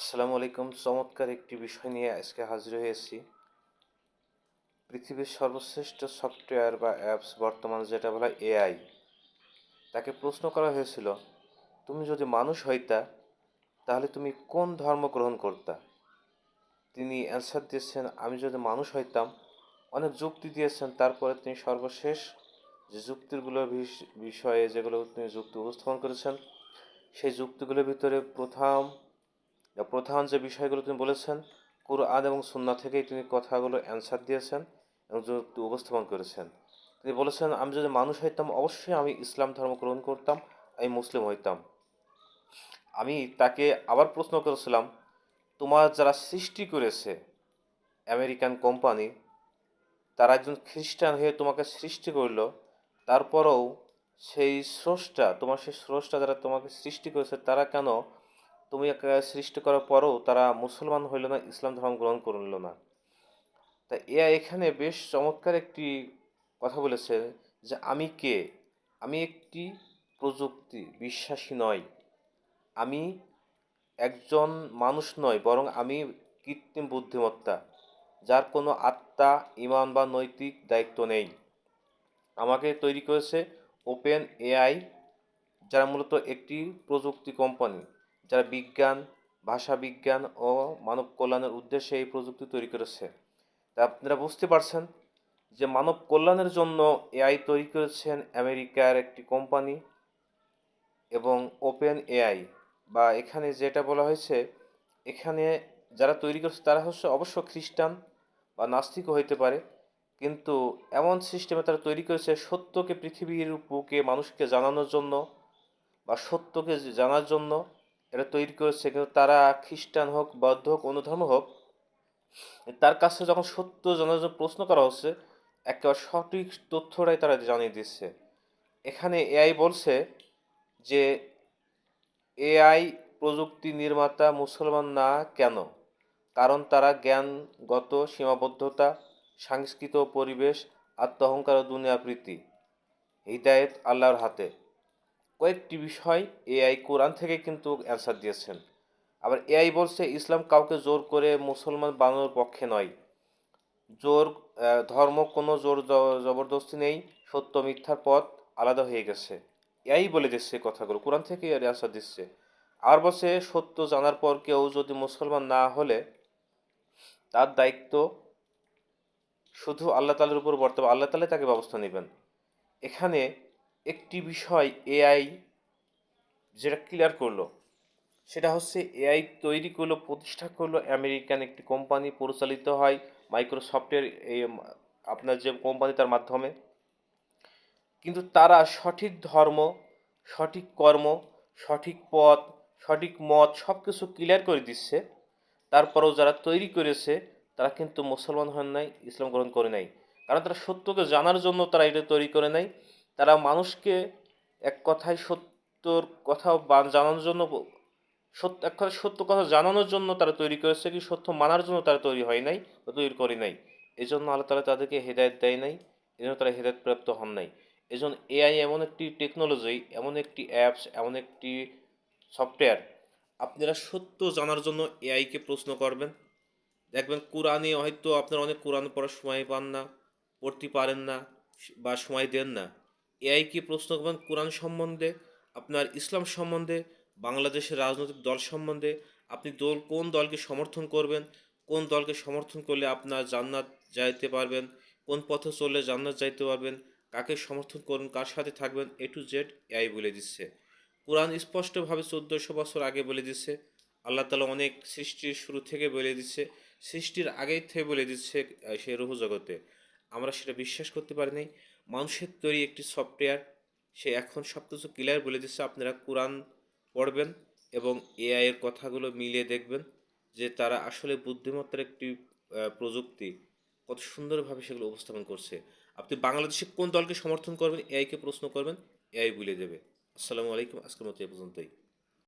আসসালামু আলাইকুম। চমৎকার একটি বিষয় নিয়ে আজকে হাজির হয়েছি। পৃথিবীর সর্বশ্রেষ্ঠ সফটওয়্যার বা অ্যাপস বর্তমান যেটা বলা এআই, তাকে প্রশ্ন করা হয়েছিল, তুমি যদি মানুষ হইতা, তাহলে তুমি কোন ধর্ম গ্রহণ করতা? তিনি অ্যান্সার দিয়েছেন, আমি যদি মানুষ হইতাম, অনেক যুক্তি দিয়েছেন, তারপরে তিনি সর্বশেষ যে যুক্তিগুলোর বিষয়ে যেগুলো তিনি যুক্তি উপস্থাপন করেছেন, সেই যুক্তিগুলোর ভিতরে প্রথম প্রধান যে বিষয়গুলো তিনি বলেছেন, কুরআন এবং সুন্না থেকেই তিনি কথাগুলো অ্যান্সার দিয়েছেন এবং উপস্থাপন করেছেন। তিনি বলেছেন, আমি যদি মানুষ হইতাম, অবশ্যই আমি ইসলাম ধর্ম গ্রহণ করতাম, আমি মুসলিম হইতাম। আমি তাকে আবার প্রশ্ন করেছিলাম, তোমার যারা সৃষ্টি করেছে আমেরিকান কোম্পানি, তারা একজন খ্রিস্টান হয়ে তোমাকে সৃষ্টি করল, তারপরেও সেই স্রষ্টা, তোমার সেই স্রষ্টা যারা তোমাকে সৃষ্টি করেছে, তারা কেন তুমি সৃষ্টি করার পরও তারা মুসলমান হইল না, ইসলাম ধর্ম গ্রহণ করল না। তা এ এখানে বেশ চমৎকার একটি কথা বলেছে যে আমি কে? আমি একটি প্রযুক্তি বিশ্বাসী নয় আমি একজন মানুষ নয় বরং আমি কৃত্রিম বুদ্ধিমত্তা, যার কোনো আত্মা, ইমান বা নৈতিক দায়িত্ব নেই। আমাকে তৈরি করেছে ওপেন এআই যারা মূলত একটি প্রযুক্তি কোম্পানি। যারা বিজ্ঞান ভাষা বিজ্ঞান ও মানব কল্যাণের উদ্দেশ্যে এই প্রযুক্তি তৈরি করেছে। তা আপনারা বুঝতে পারছেন যে মানব কল্যাণের জন্য এআই তৈরি করেছেন আমেরিকার একটি কোম্পানি এবং ওপেন এআই বা এখানে যেটা বলা হয়েছে, এখানে যারা তৈরি করছে তারা হচ্ছে অবশ্য খ্রিস্টান বা নাস্তিকও হইতে পারে, কিন্তু এমন সিস্টেমে তারা তৈরি করেছে সত্যকে পৃথিবীর বুকে মানুষকে জানানোর জন্য বা সত্যকে জানার জন্য এটা তৈরি করেছে কিন্তু তারা খ্রিস্টান হোক, বৌদ্ধ হোক, অন্য ধর্ম হোক, তার কাছে যখন সত্য জানার প্রশ্ন করা হচ্ছে, একেবারে সঠিক তথ্যটাই তারা জানিয়ে দিচ্ছে। এখানে এআই বলছে যে এআই প্রযুক্তি নির্মাতা মুসলমান না কেন? কারণ তারা জ্ঞানগত সীমাবদ্ধতা, সাংস্কৃতিক পরিবেশ, আত্মহংকার ও দুনিয়া প্রীতি হিদায়ত আল্লাহর হাতে। কয়েকটি বিষয় এআই কোরআন থেকে কিন্তু অ্যান্সার দিয়েছেন। আবার এআই বলছে, ইসলাম কাউকে জোর করে মুসলমান বানানোর পক্ষে নয়। জোর ধর্ম, কোনো জোর জবরদস্তি নেই, সত্য, মিথ্যার পথ আলাদা হয়ে গেছে। এআই বলে দিচ্ছে কথাগুলো, কোরআন থেকে এর অ্যান্সার দিচ্ছে। আর বলছে, সত্য জানার পর কেউ যদি মুসলমান না হলে তার দায়িত্ব শুধু আল্লাহ তালের উপর বর্তমান, আল্লাহ তালে তাকে ব্যবস্থা নেবেন। এখানে একটি বিষয় এআই যেটা ক্লিয়ার করল, সেটা হচ্ছে এআই তৈরি করল, প্রতিষ্ঠা করল আমেরিকান একটি কোম্পানি পরিচালিত হয় মাইক্রোসফটের এই আপনার যে কোম্পানি তার মাধ্যমে। কিন্তু তারা সঠিক ধর্ম, সঠিক কর্ম, সঠিক পথ, সঠিক মত সব কিছু ক্লিয়ার করে দিচ্ছে। তারপরেও যারা তৈরি করেছে, তারা কিন্তু মুসলমান হন নাই, ইসলাম গ্রহণ করে নাই। কারণ তারা সত্যকে জানার জন্য তারা এটা তৈরি করে নাই। তারা মানুষকে এক কথায় সত্যর কথা জানানোর জন্য সত্য এক কথা সত্য কথা জানানোর জন্য তারা তৈরি করেছে কি সত্য মানার জন্য তারা তৈরি হয় নাই বা তৈরি করে নাই। এই জন্য আল্লাহ তালা তাদেরকে হেদায়ত দেয় নাই এই জন্য তারা হেদায়ত প্রাপ্ত হন নাই। এই জন্য এআই এমন একটি টেকনোলজি এমন একটি অ্যাপস এমন একটি সফটওয়্যার আপনারা সত্য জানার জন্য এআইকে প্রশ্ন করবেন। দেখবেন কোরআনে হয়তো আপনারা অনেক কোরআন পড়ার সময় পান না, পড়তে পারেন না বা সময় দেন না। এআইকে প্রশ্ন করবেন? কোরআন সম্বন্ধে, আপনার ইসলাম সম্বন্ধে, বাংলাদেশের রাজনৈতিক দল সম্বন্ধে, আপনি দল, কোন দলকে সমর্থন করবেন? কোন দলকে সমর্থন করলে আপনার জান্নাত যাইতে পারবেন? কোন পথে চললে জান্নাত যাইতে পারবেন? কাকে সমর্থন করুন কার সাথে থাকবেন? এ টু জেড এআই বলে দিচ্ছে। কোরআন স্পষ্টভাবে চোদ্দোশো বছর আগে বলে দিচ্ছে। আল্লাহ তালা অনেক সৃষ্টির শুরু থেকে বলে দিচ্ছে। সৃষ্টির আগেই থেকে বলে দিচ্ছে সেই রুহু জগতে। আমরা সেটা বিশ্বাস করতে পারি নাই। মানুষের তৈরি একটি সফটওয়্যার সে এখন সব কিছু ক্লিয়ার বলে দিচ্ছে আপনারা কোরআন পড়বেন এবং এআইয়ের কথাগুলো মিলিয়ে দেখবেন যে তারা আসলে বুদ্ধিমত্তার একটি প্রযুক্তি কত সুন্দরভাবে সেগুলো উপস্থাপন করছে। আপনি বাংলাদেশে কোন দলকে সমর্থন করবেন? এআইকে প্রশ্ন করবেন এআই বলে দেবে। আসসালামু আলাইকুম। আজকের মতো এ পর্যন্তই।